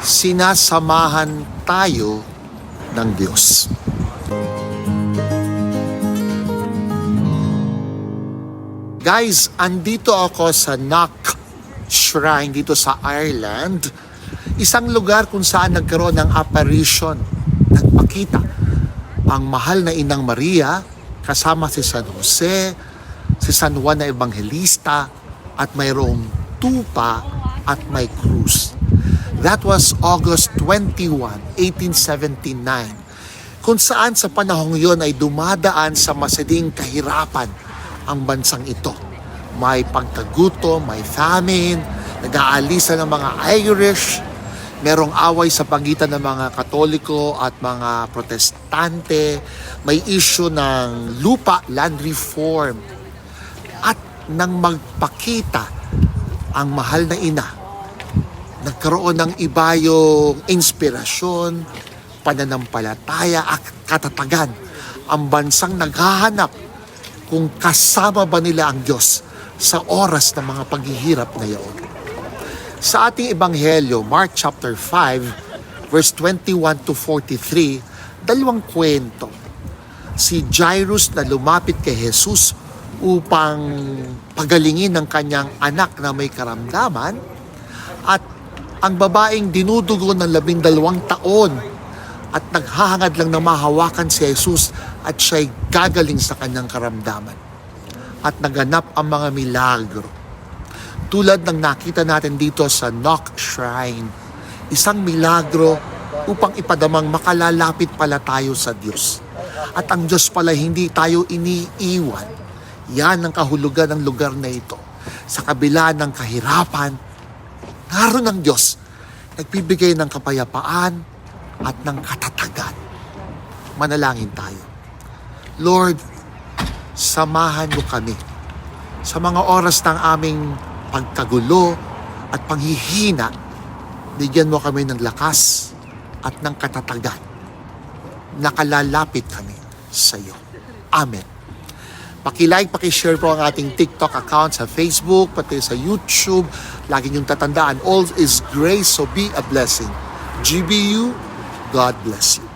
sinasamahan tayo ng Diyos. Guys, andito ako sa Knock Shrine dito sa Ireland. Isang lugar kung saan nagkaroon ng apparition, nagpakita ang mahal na Inang Maria kasama si San Jose, si San Juan na Evangelista at mayroong tupa at may krus. That was August 21, 1879 kung saan sa panahong yon ay dumadaan sa masiding kahirapan ang bansang ito. May pagkaguto, may famine, nag-aalisa ng mga Irish, merong away sa pagitan ng mga Katoliko at mga Protestante, may issue ng lupa, land reform, at nang magpakita ang mahal na ina, nagkaroon ng iba yung inspirasyon, pananampalataya at katatagan. Ang bansang naghahanap kung kasama ba nila ang Diyos sa oras ng mga paghihirap na iyon. Sa ating Ebanghelyo, Mark chapter 5, verse 21 to 43, dalawang kwento. Si Jairus na lumapit kay Jesus upang pagalingin ng kanyang anak na may karamdaman at ang babaeng dinudugo ng labing dalawang taon at naghahangad lang na mahawakan si Jesus at siya'y gagaling sa kanyang karamdaman. At naganap ang mga milagro. Tulad ng nakita natin dito sa Knock Shrine, isang milagro upang ipadamang makalalapit pala tayo sa Diyos. At ang Diyos pala hindi tayo iniiwan. Yan ang kahulugan ng lugar na ito. Sa kabila ng kahirapan, naroon ang Diyos. Nagbibigay ng kapayapaan, at ng katatagan. Manalangin tayo. Lord, samahan mo kami sa mga oras ng aming pagkagulo at panghihina. Bigyan mo kami ng lakas at ng katatagan. Nakalalapit kami sa iyo. Amen. Pakilike, pakishare po ang ating TikTok account sa Facebook, pati sa YouTube. Lagi niyong tatandaan, all is grace, so be a blessing. GBU, God bless you.